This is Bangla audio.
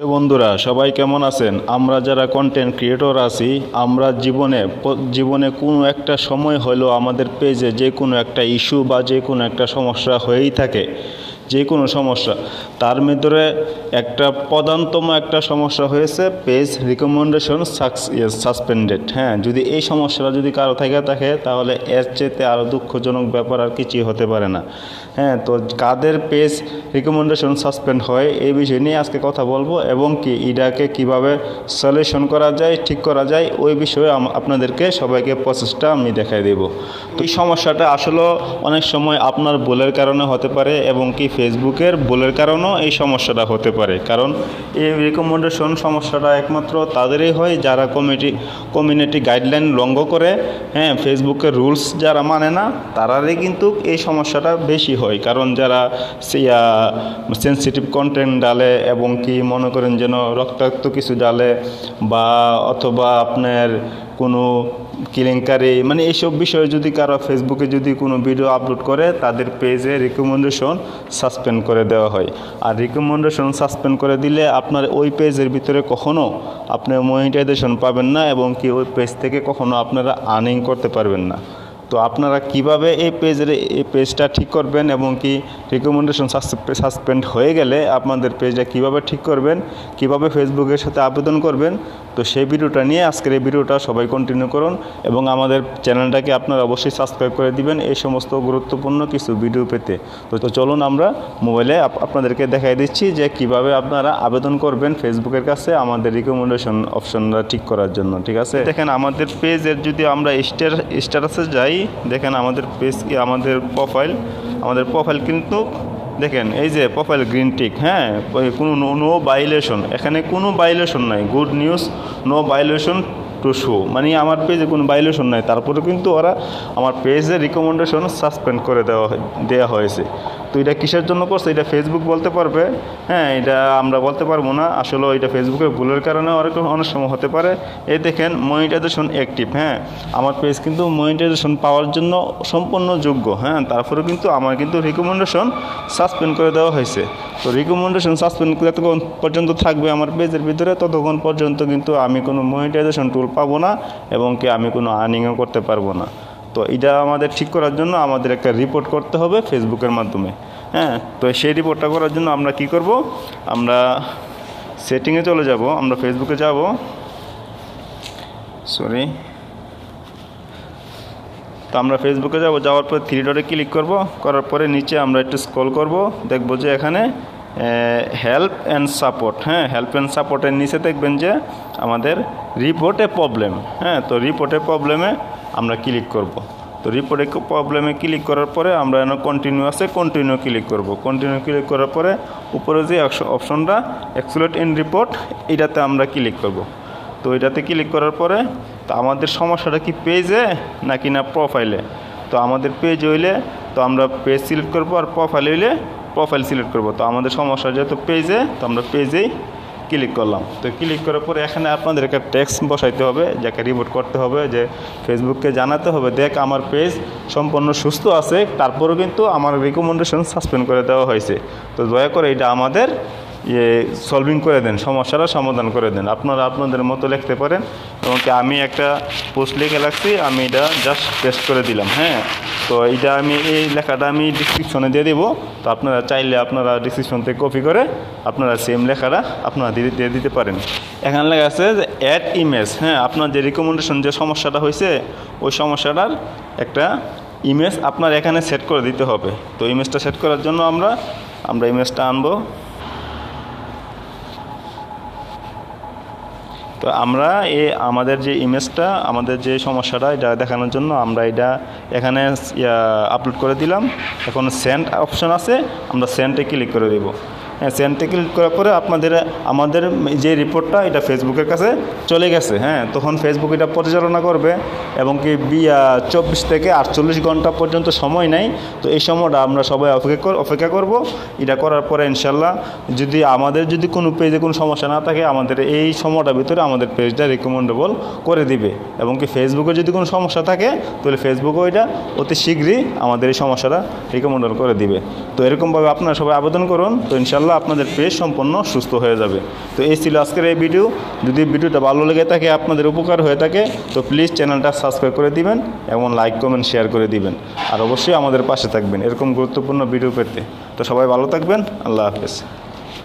বন্ধুরা, সবাই কেমন আছেন? আমরা যারা কন্টেন্ট ক্রিয়েটর আছি, আমরা জীবনে জীবনে কোনো একটা সময় হলেও আমাদের পেজে যে কোনো একটা ইস্যু বা যে কোনো একটা সমস্যা হয়েই থাকে। যে কোনো সমস্যা। তার ভিতরে একটা প্রধানতম একটা সমস্যা হয়েছে পেজ রিকমেন্ডেশন সাসপেন্ডেড হ্যাঁ যদি এই সমস্যাটা যদি কারও থেকে থাকে, তাহলে এর চেয়ে আরও দুঃখজনক ব্যাপার আর কিছুই হতে পারে না। হ্যাঁ তো কাদের পেজ রিকমেন্ডেশন সাসপেন্ড হয়, এই বিষয় নিয়ে আজকে কথা বলব এবং কি এটাকে কীভাবে সলিউশন করা যায়, ঠিক করা যায়, ওই বিষয়ে আপনাদেরকে সবাইকে প্রসেসটা আমি দেখাই দেব। তো এই সমস্যাটা আসলে অনেক সময় আপনার ভুলের কারণে হতে পারে এবং কি ফেসবুকের ভুলের কারণেও এই সমস্যাটা হতে পারে। কারণ এই রিকমেন্ডেশন সমস্যাটা একমাত্র তাদেরই হয়, যারা কমিটি কমিউনিটি গাইডলাইন লঙ্ঘ করে হ্যাঁ ফেসবুকের রুলস যারা মানে না, তারারই কিন্তু এই সমস্যাটা বেশি হয়। কারণ যারা সেন্সিটিভ কন্টেন্ট ডালে এবং কি মনে করেন যেন রক্তাক্ত কিছু ডালে বা অথবা আপনার কোনো কেলেঙ্কারি মানে এইসব বিষয়ে যদি কারও ফেসবুকে যদি কোনো ভিডিও আপলোড করে, তাদের পেজে রিকমেন্ডেশন সাসপেন্ড করে দেওয়া হয়। আর রিকমেন্ডেশন সাসপেন্ড করে দিলে আপনার ওই পেজের ভিতরে কখনো আপনি মনিটাইজেশন পাবেন না এবং কি ওই পেজ থেকে কখনো আপনারা আর্নিং করতে পারবেন না। তো আপনারা কীভাবে এই পেজের এই পেজটা ঠিক করবেন এবং কি রিকমেন্ডেশন সাসপেন্ড হয়ে গেলে আপনাদের পেজটা কীভাবে ঠিক করবেন, কীভাবে ফেসবুকের সাথে আবেদন করবেন তো সেই ভিডিওটা নিয়ে আজকের এই ভিডিওটা সবাই কন্টিনিউ করুন এবং আমাদের চ্যানেলটাকে আপনারা অবশ্যই সাবস্ক্রাইব করে দিবেন এই সমস্ত গুরুত্বপূর্ণ কিছু ভিডিও পেতে। তো চলুন আমরা মোবাইলে আপ- আপনাদেরকে দেখাই দিচ্ছি যে কীভাবে আপনারা আবেদন করবেন ফেসবুকের কাছে আমাদের রিকমেন্ডেশন অপশনটা ঠিক করার জন্য, ঠিক আছে? দেখেন আমাদের পেজের যদি আমরা স্টার স্ট্যাটাসে যাই, দেখেন আমাদের পেজ আমাদের প্রোফাইল আমাদের প্রোফাইল কিন্তু দেখেন, এই যে প্রোফাইল গ্রিন টিক হ্যাঁ কোনো নো বাইলেশন এখানে কোনো বাইলেশন নাই। Good news no violation to show মানে আমার পেজে কোনো ভাইলেশন নাই। তারপরে কিন্তু ওরা আমার পেজে রিকমেন্ডেশন সাসপেন্ড করে দেওয়া দেওয়া হয়েছে। তো এটা কিসের জন্য করছে? এটা ফেসবুক বলতে পারবে। হ্যাঁ এটা আমরা বলতে পারব না। আসলে এটা ফেসবুকের ভুলের কারণে অনেক অনেক সময় হতে পারে। এই দেখেন মনিটাইজেশন অ্যাক্টিভ হ্যাঁ। আমার পেজ কিন্তু মনিটাইজেশন পাওয়ার জন্য সম্পূর্ণ যোগ্য হ্যাঁ। তারপরে কিন্তু আমার কিন্তু রিকমেন্ডেশন সাসপেন্ড করে দেওয়া হয়েছে। তো রিকমেন্ডেশন সাসপেন্ড যতক্ষণ পর্যন্ত থাকবে আমার পেজের ভিতরে, ততক্ষণ পর্যন্ত কিন্তু আমি কোনো মনিটাইজেশন টুল পাবো না এবং কি আমি কোনো আর্নিংও করতে পারব না। তো এটা আমাদের ঠিক করার জন্য আমাদের একটা রিপোর্ট করতে হবে ফেসবুকের মাধ্যমে। হ্যাঁ তো সেই রিপোর্টটা করার জন্য আমরা কি করব? আমরা সেটিংয়ে চলে যাব, আমরা ফেসবুকে যাব। সরি তো আমরা ফেসবুকে যাব, যাওয়ার পর থ্রি ডটে ক্লিক করব, করার পরে নিচে আমরা একটু স্ক্রল করব, দেখব যে এখানে হেল্প অ্যান্ড সাপোর্ট হ্যাঁ হেল্প অ্যান্ড সাপোর্টের নিচে দেখবেন যে আমাদের রিপোর্টে প্রবলেম হ্যাঁ তো রিপোর্টে প্রবলেমে আমরা ক্লিক করব। তো রিপোর্টে প্রবলেমে ক্লিক করার পরে আমরা এখানে কন্টিনিউ আছে কন্টিনিউ ক্লিক করব। কন্টিনিউ ক্লিক করার পরে উপরে যে অপশনটা এক্সুলেট ইন রিপোর্ট এটাতে আমরা ক্লিক করব। তো এটাতে ক্লিক করার পরে, তো আমাদের সমস্যাটা কি পেজে নাকি না প্রোফাইলে তো আমাদের পেজ হইলে, তো আমরা পেজ সিলেক্ট করব আর প্রোফাইল হইলে প্রোফাইল সিলেক্ট করব। তো আমাদের সমস্যা যেহেতু পেজে তো আমরা পেজেই ক্লিক করলাম। তো ক্লিক করার পরে এখানে আপনাদের একটা ট্যাক্স বসাইতে হবে, যাকে রিপোর্ট করতে হবে, যে ফেসবুককে জানাতে হবে, দেখ আমার পেজ সম্পূর্ণ সুস্থ আছে, তারপরও কিন্তু আমার রিকমেন্ডেশন সাসপেন্ড করে দেওয়া হয়েছে। তো দয়া করে এটা আমাদের ইয়ে সলভিং করে দেন, সমস্যাটা সমাধান করে দেন। আপনারা আপনাদের মতো লিখতে পারেন। এবং আমি একটা পোস্ট লিখে রাখছি, আমি এটা জাস্ট পেস্ট করে দিলাম হ্যাঁ? তো এইটা আমি এই লেখাটা আমি ডিসক্রিপশনে দিয়ে দেবো। তো আপনারা চাইলে আপনারা ডিসক্রিপশন থেকে কপি করে আপনারা সেম লেখাটা আপনারা দিয়ে দিতে পারেন। এখানে লেখা আছে যে অ্যাড ইমেজ হ্যাঁ? আপনার যে রিকমেন্ডেশন যে সমস্যাটা হয়েছে, ওই সমস্যাটার একটা ইমেজ আপনার এখানে সেট করে দিতে হবে। তো ইমেজটা সেট করার জন্য আমরা আমরা ইমেজটা আনব। তো আমরা এই আমাদের যে ইমেজটা আমাদের যে সমস্যাটা, এটা দেখানোর জন্য আমরা এটা এখানে আপলোড করে দিলাম। এখন সেন্ট অপশন আছে, আমরা সেন্টে ক্লিক করে দেবো। হ্যাঁ সেন্ডে ক্লিক করার পরে আপনাদের, আমাদের যে রিপোর্টটা, এটা ফেসবুকের কাছে চলে গেছে হ্যাঁ তখন ফেসবুক এটা পরিচালনা করবে, এবং কি বিয়া চব্বিশ থেকে আটচল্লিশ ঘণ্টা পর্যন্ত সময় নেই, তো এই সময়টা আমরা সবাই অপেক্ষা অপেক্ষা করব, এটা করার পরে ইনশাল্লাহ যদি আমাদের যদি কোনো পেজে কোনো সমস্যা না থাকে, আমাদের এই সময়টার ভিতরে আমাদের পেজটা রিকমেন্ডেবল করে দিবে, এবং কি ফেসবুকে যদি কোনো সমস্যা থাকে, তাহলে ফেসবুকও এটা অতি শীঘ্রই আমাদের এই সমস্যাটা রিকমেন্ডেবল করে দিবে, তো এরকমভাবে আপনারা সবাই আবেদন করুন, তো ইনশাল্লাহ ইনশাল্লাহ আপনাদের পেজ সম্পূর্ণ সুস্থ হয়ে যাবে। তো এই ছিল আজকের এই ভিডিও। যদি ভিডিওটা ভালো লেগে থাকে, আপনাদের উপকার হয়ে থাকে, তো প্লিজ চ্যানেলটা সাবস্ক্রাইব করে দিবেন এবং লাইক কমেন্ট শেয়ার করে দিবেন। আর অবশ্যই আমাদের পাশে থাকবেন এরকম গুরুত্বপূর্ণ ভিডিও পেতে। তো সবাই ভালো থাকবেন। আল্লাহ হাফেজ।